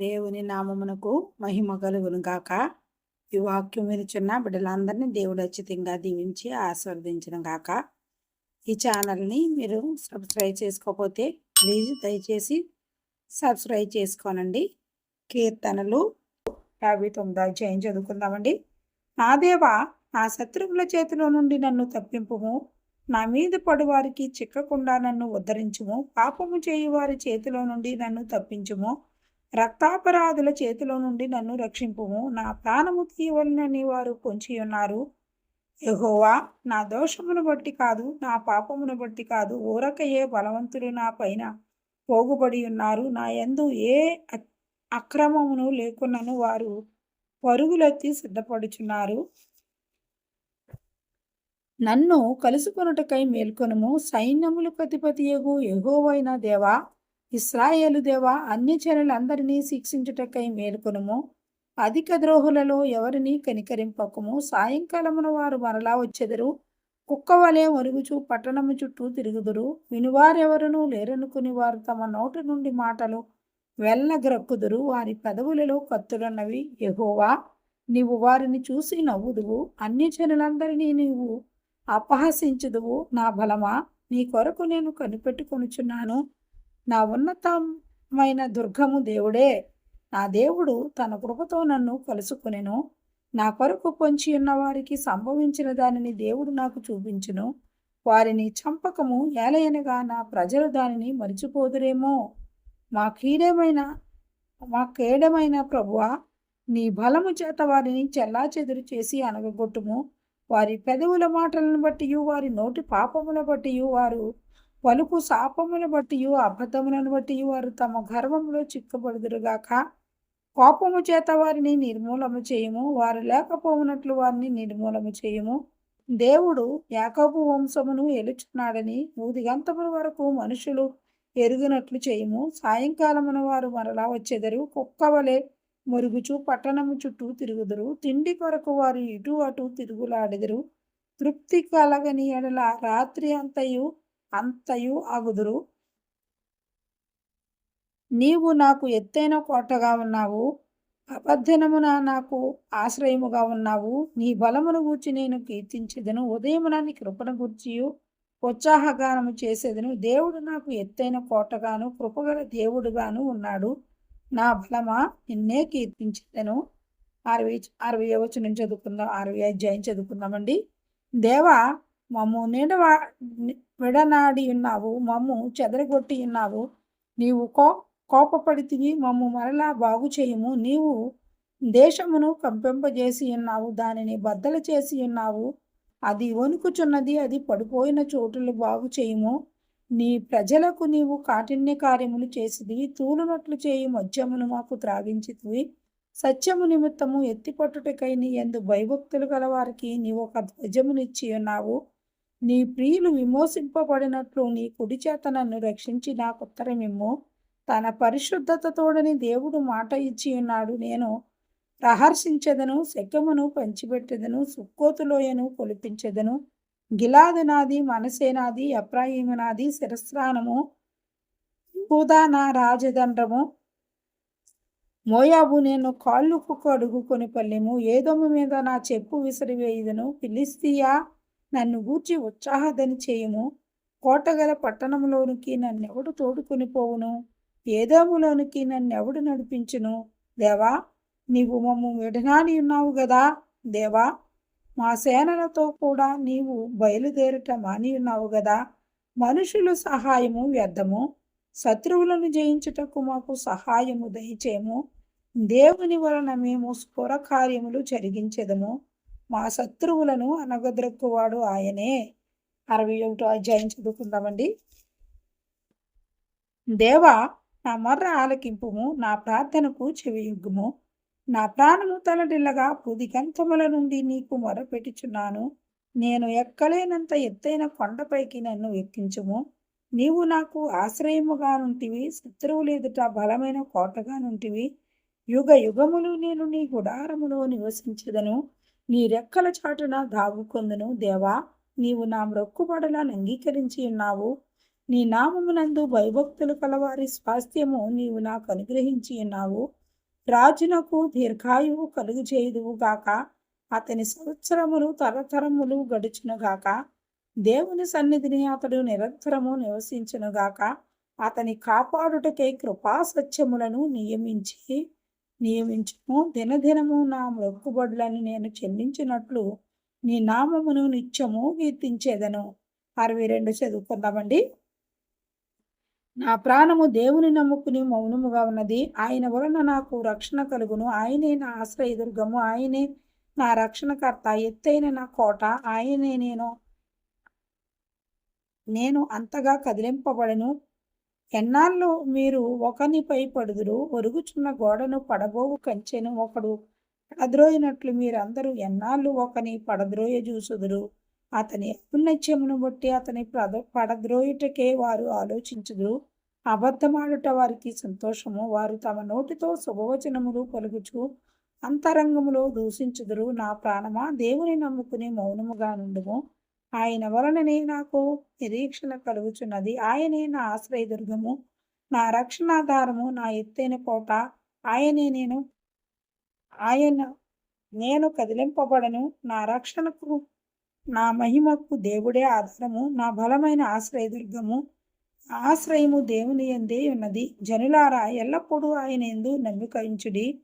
దేవుని నామమునకు మహిమ కలుగును గాక. ఈ వాక్యం వినిచున్న బిడ్డలందరినీ దేవుడు అచ్చితంగా దీవించి ఆస్వాదించిన గాక. ఈ ఛానల్ని మీరు సబ్స్క్రైబ్ చేసుకోకపోతే ప్లీజ్ దయచేసి సబ్స్క్రైబ్ చేసుకోనండి. కీర్తనలు యాభై తొమ్మిది అధ్యాయం చదువుకుందామండి. నా దేవా నా శత్రువుల చేతిలో నుండి నన్ను తప్పింపుము. నా మీద పడువారికి చిక్కకుండా నన్ను ఉద్ధరించుము. పాపము చేయువారి చేతిలో నుండి నన్ను తప్పించుము. రక్తాపరాధుల చేతిలో నుండి నన్ను రక్షింపుము. నా ప్రాణము తీయవలనని వారు పొంచి ఉన్నారు. యహోవా నా దోషమును బట్టి కాదు నా పాపమును బట్టి కాదు ఊరకయే బలవంతులు నా పైన పోగుబడి ఉన్నారు. నా ఎందు ఏ అక్రమమును లేకున్నను వారు పరుగులెత్తి సిద్ధపడుచున్నారు. నన్ను కలుసుకొనుటకై మేల్కొనుము. సైన్యములు ప్రతిపతియగు ఎగోవైన దేవా ఇస్రాయేలు దేవా అన్యచరులందరినీ శిక్షించుటకై మేలుకొనుము. అధిక ద్రోహులలో ఎవరిని కనికరింపకము. సాయంకాలమున వారు మరలా వచ్చెదరు. కుక్కవలే మరుగుచు పట్టణము చుట్టూ తిరుగుదురు. వినువారెవరునూ లేరనుకుని వారు తమ నోటి నుండి మాటలు వెళ్ళగ్రక్కుదురు వారి పెదవులలో కత్తులున్నవి. ఎహోవా నీవు వారిని చూసి నవ్వుదువు. అన్యజనులందరినీ నీవు అపహసించుదువు. నా బలమా నీ కొరకు నేను కనిపెట్టుకొనుచున్నాను. నా ఉన్నతమైన దుర్గము దేవుడే. నా దేవుడు తన కృపతో నన్ను కలుసుకునేను. నా కొరకు పొంచి ఉన్న వారికి సంభవించిన దానిని దేవుడు నాకు చూపించును. వారిని చంపకము ఏలయనగా నా ప్రజలు దానిని మరిచిపోదురేమో. మా కీడమైన మా కేడమైన ప్రభువా నీ బలము చేత వారిని చెల్లా చెదురు చేసి అనగొట్టుము వారి పెదవుల మాటలను బట్టి వారి నోటి పాపముల బట్టి వారు పలుకు శాపమును బట్టి అబద్ధములను బట్టి వారు తమ గర్వంలో చిక్కబడుదురుగాక. కోపము చేత వారిని నిర్మూలము చేయము వారు లేకపోవునట్లు వారిని నిర్మూలము చేయము. దేవుడు యాకబు వంశమును ఎలుచున్నాడని ఊదిగంతముల వరకు మనుషులు ఎరుగునట్లు చేయము. సాయంకాలమున వారు మరలా వచ్చేదరు కుక్కవలే మురుగుచు పట్టణము చుట్టూ తిరుగుదురు. తిండి కొరకు వారు ఇటు అటు తిరుగులాడెదరు. తృప్తి కలగని ఎడల రాత్రి అంతయు అంతయు అగుదురు నీవు నాకు ఎత్తైన కోటగా ఉన్నావు. అబద్ధనమున నాకు ఆశ్రయముగా ఉన్నావు. నీ బలమును గూర్చి నేను కీర్తించేదను. ఉదయమున నీ కృపను గూర్చియు ఉత్సాహగానము చేసేదను. దేవుడు నాకు ఎత్తైన కోటగాను కృపగల దేవుడుగాను ఉన్నాడు. నా బలమా నిన్నే కీర్తించేదను. అరవై అరవై నుంచి చదువుకుందాం అరవై అధ్యాయం చదువుకుందామండి. దేవా మమ్ము నిడవ విడనాడి ఉన్నావు మమ్ము చెదరగొట్టి ఉన్నావు నీవు కో కోపపడితివి మమ్ము మరలా బాగు చేయము. నీవు దేశమును కంపింపజేసి ఉన్నావు దానిని బద్దలు చేసి ఉన్నావు అది వణుకుచున్నది అది పడిపోయిన చోటులు బాగు చేయము. నీ ప్రజలకు నీవు కాఠిన్య కార్యములు చేసిదివి తూలునట్లు చేయి మద్యమును మాకు త్రాగించితివి. సత్యము నిమిత్తము ఎత్తిపట్టుటకై నీ ఎందు భయభక్తులు గలవారికి నీవు ఒక ధ్వజమునిచ్చి ఉన్నావు నీ ప్రియులు విమోసింపబడినట్లు నీ కుడి చేత నన్ను రక్షించి నాకు ఉత్తరమిమ్ము తన పరిశుద్ధతతోడని దేవుడు మాట ఇచ్చి ఉన్నాడు. నేను ప్రహర్షించదను శక్యమును పంచిపెట్టెదను సుక్కోతులోయను కొలిపించెదను. గిలాదు నాది మనసేనాది అప్రాయిము నాది శిరస్నానము యూదా నా రాజదండ్రము మోయాబు నేను కాళ్ళుకు అడుగుకొని పల్లెము ఏదోము మీద నా చెప్పు విసిరివేయుదను ఫిలిస్తియా నన్ను గూర్చి ఉత్సాహదని చేయము. కోటగల పట్టణంలోనికి నన్నెవడు తోడుకొని పోవును? ఏదోములోనికి నన్నెవడు నడిపించును? దేవా నీవు మమ్ము విడనాడి ఉన్నావు గదా? దేవా మా సేనలతో కూడా నీవు బయలుదేరట మాని ఉన్నావు గదా? మనుషులు సహాయము వ్యర్థము. శత్రువులను జయించుటకు మాకు సహాయము దయచేము. దేవుని వలన మేము స్ఫుర కార్యములు జరిగించదము. మా శత్రువులను అనగద్రక్కువాడు ఆయనే. అరవై ఒకటో అధ్యాయం చదువుకుందామండి. దేవా నా మర్ర ఆలకింపుము నా ప్రార్థనకు చెవియుగ్గుము. నా ప్రాణము తలడిల్లగా పుదిగంతముల నుండి నీకు మొరపెట్టుచున్నాను నేను ఎక్కలేనంత ఎత్తైన కొండపైకి నన్ను ఎక్కించుము. నీవు నాకు ఆశ్రయముగా నుంటివి శత్రువులు ఎదుట బలమైన కోటగా నుంటివి. యుగ యుగములు నేను నీ గుడారములో నివసించదను. నీ రెక్కల చాటున దాగుకొందును దేవా నీవు నా మ్రొక్కుబడలను అంగీకరించి ఉన్నావు. నీ నామమునందు భయభక్తులు కలవారి స్వాస్థ్యము నీవు నాకు అనుగ్రహించి ఉన్నావు. రాజునకు దీర్ఘాయువు కలుగు చేయుదువుగాక అతని సంవత్సరములు తరతరములు గడుచునుగాక దేవుని సన్నిధిని అతడు నిరంతరము నివసించునుగాక అతని కాపాడుటకై కృపా సత్యములను నియమించి నియమించుము. దినదినము నా మొక్కుబడులను నేను చెల్లించినట్లు నీ నామమును నిత్యము కీర్తించేదను. అరవై రెండు చదువుకుందామండి. నా ప్రాణము దేవుని నమ్ముకుని మౌనముగా ఉన్నది. ఆయన వలన నాకు రక్షణ కలుగును. ఆయనే నా ఆశ్రయదుర్గము. ఆయనే నా రక్షణకర్త. ఎత్తైన నా కోట. ఆయనే నేను నేను అంతగా కదిలింపబడను. ఎన్నాళ్ళు మీరు ఒకనిపై పడుదురు? ఒరుగుచున్న గోడను పడబోవు కంచెను ఒకడు పడద్రోయినట్లు మీరందరూ ఎన్నాళ్ళు ఒకని పడద్రోయ చూసుదురు అతని ఔన్నత్యమును బట్టి అతని పద పడద్రోయుటకే వారు ఆలోచించుదురు. అబద్ధమాడుట వారికి సంతోషము. వారు తమ నోటితో శుభవచనములు పలుకుచు అంతరంగములో దూషించుదురు. నా ప్రాణమా? దేవుని నమ్ముకుని మౌనముగా నుండుము. ఆయన వలననే నాకు నిరీక్షణ కలుగుచున్నది. ఆయనే నా ఆశ్రయదుర్గము నా రక్షణాధారము నా ఎత్తైన కోట. ఆయనే నేను ఆయన నేను కదిలింపబడను. నా రక్షణకు నా మహిమకు దేవుడే ఆధారము. నా బలమైన ఆశ్రయదుర్గము ఆశ్రయము దేవుని ఎందే ఉన్నది. జనులారా ఎల్లప్పుడూ ఆయన ఎందు నమ్మికయించుడి.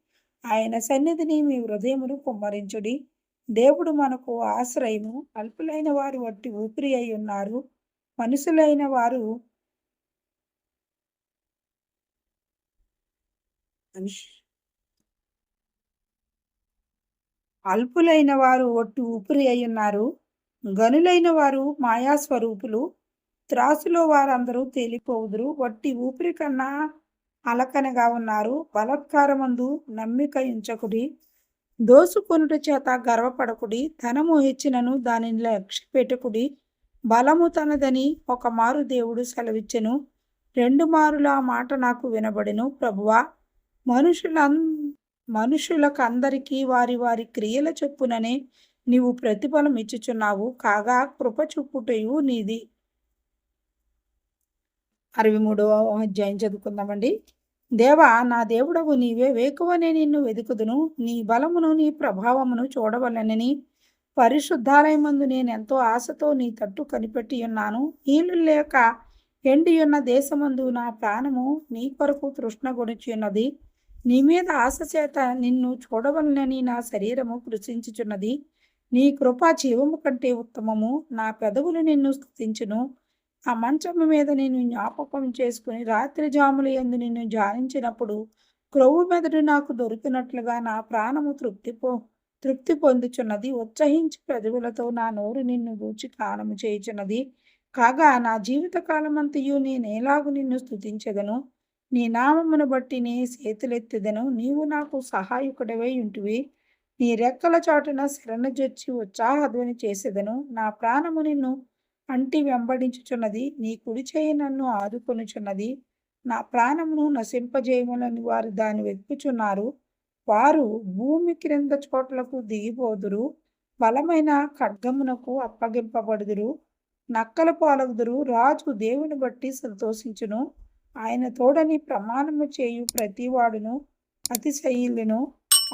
ఆయన సన్నిధిని మీ హృదయమును కుమ్మరించుడి. దేవుడు మనకు ఆశ్రయము. అల్పులైన వారు వట్టి ఊపిరి అయి ఉన్నారు. మనుషులైన వారు అల్పులైన వారు ఒట్టి ఊపిరి అయి ఉన్నారు. గనులైన వారు మాయాస్వరూపులు. త్రాసులో వారందరూ తేలిపోవుదురు. వట్టి ఊపిరి కన్నా అలకనగా ఉన్నారు. బలత్కారమందు నమ్మిక ఉంచకుడి. దోసుకొనుట చేత గర్వపడకుడి ధనము హెచ్చినను దానిని లక్ష్య పెట్టుకుడి బలము తనదని ఒక మారు దేవుడు సెలవిచ్చెను. రెండు మారుల మాట నాకు వినబడెను ప్రభువా. మనుషుల మనుషులకు అందరికీ వారి వారి క్రియల చొప్పుననే నీవు ప్రతిఫలం ఇచ్చుచున్నావు. కాగా కృప చూపుటయు నీది. అరవై మూడవ అధ్యాయం చదువుకుందామండి. దేవా నా దేవుడవు నీవే వేకువనే నిన్ను వెతుకుదును నీ బలమును నీ ప్రభావమును చూడవలనని పరిశుద్ధాలయమందు నేను ఎంతో ఆశతో నీ తట్టు కనిపెట్టి ఉన్నాను. నీళ్ళు లేక ఎండియున్న దేశమందు నా ప్రాణము నీ కొరకు తృష్ణ గురించి ఉన్నది నీ మీద ఆశ చేత నిన్ను చూడవలనని నా శరీరము కృషించుచున్నది. నీ కృప జీవము కంటే ఉత్తమము. నా పెదవులు నిన్ను స్థుతించును ఆ మంచము మీద నేను జ్ఞాపకం చేసుకుని రాత్రి జాములు ఎందు నిన్ను ధ్యానించినప్పుడు క్రొవ్వు మెదడు నాకు దొరికినట్లుగా నా ప్రాణము తృప్తి పో తృప్తి పొందుచున్నది. ఉత్సహించి ప్రజలతో నా నోరు నిన్ను గూర్చి కారము చేయుచున్నది. కాగా నా జీవిత కాలమంతయు నేనేలాగు నిన్ను స్థుతించదను నీ నామమును బట్టి నే చేతులెత్తెదను. నీవు నాకు సహాయకుడవై ఉంటివి. నీ రెక్కల చాటున శరణజొచ్చి ఉత్సాహధ్వని చేసేదను. నా ప్రాణము నిన్ను అంటి వెంబడించుచున్నది నీ కుడి చేయి నన్ను ఆదుకొనుచున్నది. నా ప్రాణమును నశింపజేయములని వారు దాన్ని వెతుకుచున్నారు. వారు భూమి క్రింద చోట్లకు దిగిపోదురు బలమైన ఖడ్గమునకు అప్పగింపబడుదురు నక్కల పాలగుదురు రాజు దేవుని బట్టి సంతోషించును. ఆయన తోడని ప్రమాణము చేయు ప్రతివాడును అతిశైలును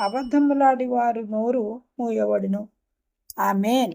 అబద్ధములాడి వారు నోరు మూయబడును. ఆమెన్.